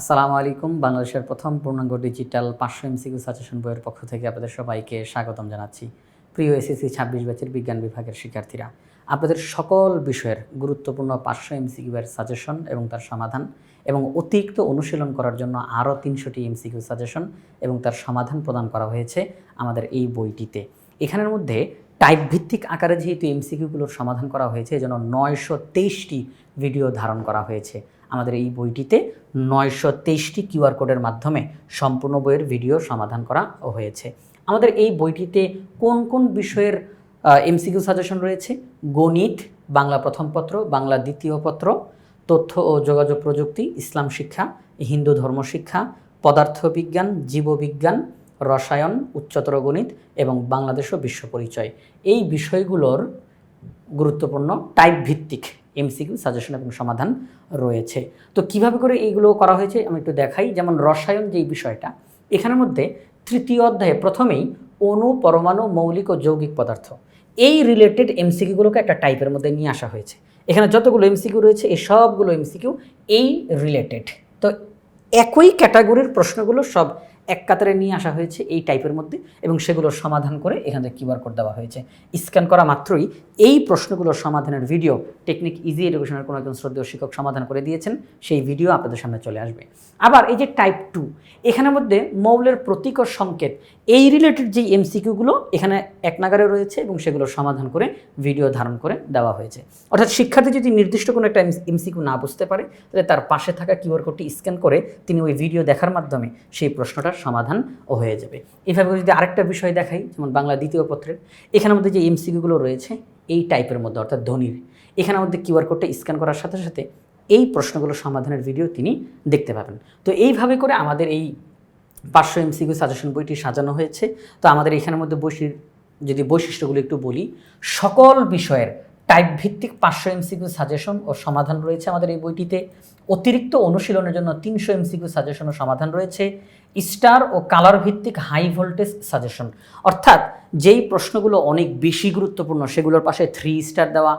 আসসালামু আলাইকুম। বাংলাদেশের প্রথম পূর্ণাঙ্গ ডিজিটাল পাঁচশো এমসিকিউ সাজেশন বইয়ের পক্ষ থেকে আপনাদের সবাইকে স্বাগতম জানাচ্ছি। প্রিয় এসএসসি ছাব্বিশ ব্যাচের বিজ্ঞান বিভাগের শিক্ষার্থীরা, আপনাদের সকল বিষয়ের গুরুত্বপূর্ণ পাঁচশো এমসিকিউ সাজেশন এবং তার সমাধান এবং অতিরিক্ত অনুশীলন করার জন্য আরও তিনশোটি এমসিকিউ সাজেশন এবং তার সমাধান প্রদান করা হয়েছে আমাদের এই বইটিতে। এখানের মধ্যে টাইপ ভিত্তিক আকারে যেহেতু এমসিকিউগুলোর সমাধান করা হয়েছে, এজন্য নয়শো তেইশটি ভিডিও ধারণ করা হয়েছে। আমাদের এই বইটিতে নয়শো তেইশটি কিউআর কোডের মাধ্যমে সম্পূর্ণ বইয়ের ভিডিও সমাধান করা হয়েছে। আমাদের এই বইটিতে কোন কোন বিষয়ের এমসিকিউ সাজেশন রয়েছে? গণিত, বাংলা প্রথম পত্র, বাংলা দ্বিতীয় পত্র, তথ্য ও যোগাযোগ প্রযুক্তি, ইসলাম শিক্ষা, হিন্দু ধর্ম শিক্ষা পদার্থবিজ্ঞান জীববিজ্ঞান রসায়ন, উচ্চতর গণিত এবং বাংলাদেশ ও বিশ্ব পরিচয়। এই বিষয়গুলোর গুরুত্বপূর্ণ টাইপ ভিত্তিক এমসিকিউ, সাজেশন এবং সমাধান রয়েছে। তো কীভাবে করে এইগুলো করা হয়েছে আমি একটু দেখাই। যেমন রসায়ন যেই বিষয়টা, এখানের মধ্যে তৃতীয় অধ্যায়ে প্রথমেই অণু, পরমাণু, মৌলিক ও যৌগিক পদার্থ, এই রিলেটেড এমসিকিউগুলোকে একটা টাইপের মধ্যে নিয়ে আসা হয়েছে। এখানে যতগুলো এমসিকিউ রয়েছে, এই সবগুলো এমসিকিউ এই রিলেটেড তো একই ক্যাটাগরির প্রশ্নগুলো সব এক কাতারে নিয়ে আসা হয়েছে এই টাইপের মধ্যে এবং সেগুলোর সমাধান করে এখানে কিউআর কোড দেওয়া হয়েছে। স্ক্যান করা মাত্রই এই প্রশ্নগুলোর সমাধানের ভিডিও টেকনিক ইজি এডুকেশনের কোনো একজন শ্রদ্ধেয় শিক্ষক সমাধান করে দিয়েছেন, সেই ভিডিও আপনাদের সামনে চলে আসবে। আবার এই যে টাইপ টু এখানের মধ্যে মৌলের প্রতীক সংকেত এই রিলেটেড যে এমসিকিউগুলো এখানে এক নাগারে রয়েছে এবং সেগুলোর সমাধান করে ভিডিও ধারণ করে দেওয়া হয়েছে। অর্থাৎ শিক্ষার্থী যদি নির্দিষ্ট কোনো একটা এমসিকিউ না বুঝতে পারে, তাহলে তার পাশে থাকা কিউআর কোডটি স্ক্যান করে তিনি ওই ভিডিও দেখার মাধ্যমে সেই প্রশ্নটার সমাধান হয়ে যাবে। এইভাবে যদি আরেকটা বিষয় দেখাই, যেমন বাংলা দ্বিতীয় পত্রের, এখানের মধ্যে যে এমসিকিউগুলো রয়েছে, এই টাইপের মধ্যে, অর্থাৎ ধ্বনির এখানের মধ্যে কিউআর কোডটা স্ক্যান করার সাথে সাথে এই প্রশ্নগুলো সমাধানের ভিডিও তিনি দেখতে পাবেন। তো এইভাবে করে আমাদের এই পাঁচশো এমসিকিউ সাজেশন বইটি সাজানো হয়েছে। তো আমাদের এখানের মধ্যে বৈশি যদি বৈশিষ্ট্যগুলো একটু বলি, সকল বিষয়ের টাইপ ভিত্তিক পাঁচশো এমসিকিউ সাজেশন ও সমাধান রয়েছে আমাদের এই বইটিতে। অতিরিক্ত অনুশীলনের জন্য তিনশো এমসিকিউ সাজেশন ও সমাধান রয়েছে। স্টার ও কালার ভিত্তিক হাই ভোল্টেজ সাজেশন। অর্থাৎ যেই প্রশ্নগুলো অনেক বেশি গুরুত্বপূর্ণ, সেগুলোর পাশে থ্রি স্টার দেওয়া,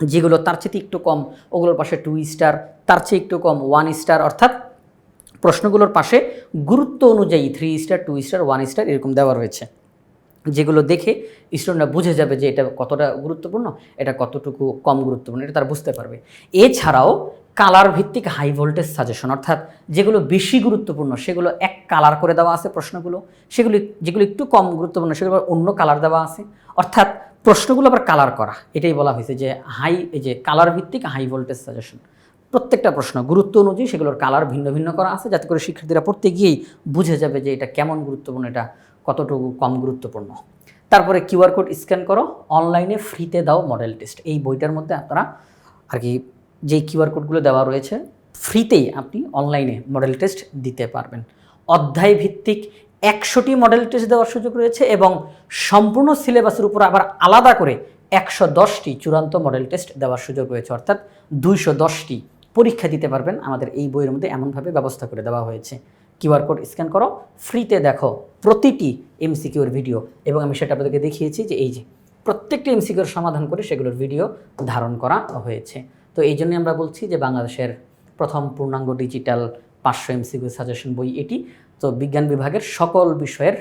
যেগুলো তার চেয়ে একটু কম, ওগুলোর পাশে টু স্টার তার চেয়ে একটু কম ওয়ান স্টার অর্থাৎ প্রশ্নগুলোর পাশে গুরুত্ব অনুযায়ী three star two star one star এরকম দেওয়া রয়েছে। যেগুলো দেখে স্টুডেন্টরা বুঝে যাবে যে এটা কতটা গুরুত্বপূর্ণ, এটা কতটুকু কম গুরুত্বপূর্ণ, এটা তারা বুঝতে পারবে। এছাড়াও কালার ভিত্তিক হাই ভোল্টেজ সাজেশন অর্থাৎ যেগুলো বেশি গুরুত্বপূর্ণ, সেগুলো এক কালার করে দেওয়া আছে প্রশ্নগুলো, সেগুলো যেগুলো একটু কম গুরুত্বপূর্ণ, সেগুলো অন্য কালার দেওয়া আছে। অর্থাৎ প্রশ্নগুলো আবার কালার করা, এটাই বলা হয়েছে যে হাই এই যে কালার ভিত্তিক হাই ভোল্টেজ সাজেশন প্রত্যেকটা প্রশ্ন, গুরুত্ব অনুযায়ী সেগুলোর কালার ভিন্ন ভিন্ন করা আছে, যাতে করে শিক্ষার্থীরা পড়তে গিয়েই বুঝে যাবে যে এটা কেমন গুরুত্বপূর্ণ, এটা কতটুকু কম গুরুত্বপূর্ণ। তারপরে কিউআর কোড স্ক্যান করো অনলাইনে ফ্রিতে দাও মডেল টেস্ট এই বইটার মধ্যে আপনারা আর কি যেই কিউআর কোডগুলো দেওয়া রয়েছে ফ্রিতেই আপনি অনলাইনে মডেল টেস্ট দিতে পারবেন। অধ্যায় ভিত্তিক একশোটি মডেল টেস্ট দেওয়ার সুযোগ রয়েছে এবং সম্পূর্ণ সিলেবাসের উপর আবার আলাদা করে একশো দশটি চূড়ান্ত মডেল টেস্ট দেওয়ার সুযোগ রয়েছে, অর্থাৎ দুইশো দশটি পরীক্ষা দিতে পারবেন। আমাদের এই বইয়ের মধ্যে এমনভাবে ব্যবস্থা করে দেওয়া হয়েছে। কিউআর কোড স্ক্যান করো, ফ্রিতে দেখো প্রতিটি এমসিকিউর ভিডিও এবং আমি সেটা আপনাদেরকে দেখিয়েছি যে এই যে প্রত্যেকটি এমসিকিউর সমাধান করে সেগুলোর ভিডিও ধারণ করা হয়েছে। তো এই জন্যই আমরা বলছি যে বাংলাদেশের প্রথম পূর্ণাঙ্গ ডিজিটাল পাঁচশো এমসিকিউ সাজেশন বই এটি। তো বিজ্ঞান বিভাগের সকল বিষয়ের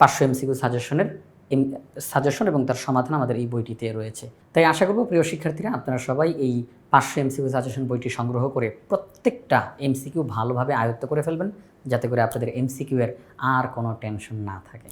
পাঁচশো এমসিকিউ সাজেশনের সাজেশন এবং তার সমাধান আমাদের এই বইটিতে রয়েছে। তাই আশা করব প্রিয় শিক্ষার্থীরা, আপনারা সবাই এই পাঁচশো এমসিকিউ সাজেশন বইটি সংগ্রহ করে প্রত্যেকটা এমসিকিউ ভালোভাবে আয়ত্ত করে ফেলবেন, যাতে করে আপনাদের এমসিকিউ এর আর কোনো টেনশন না থাকে।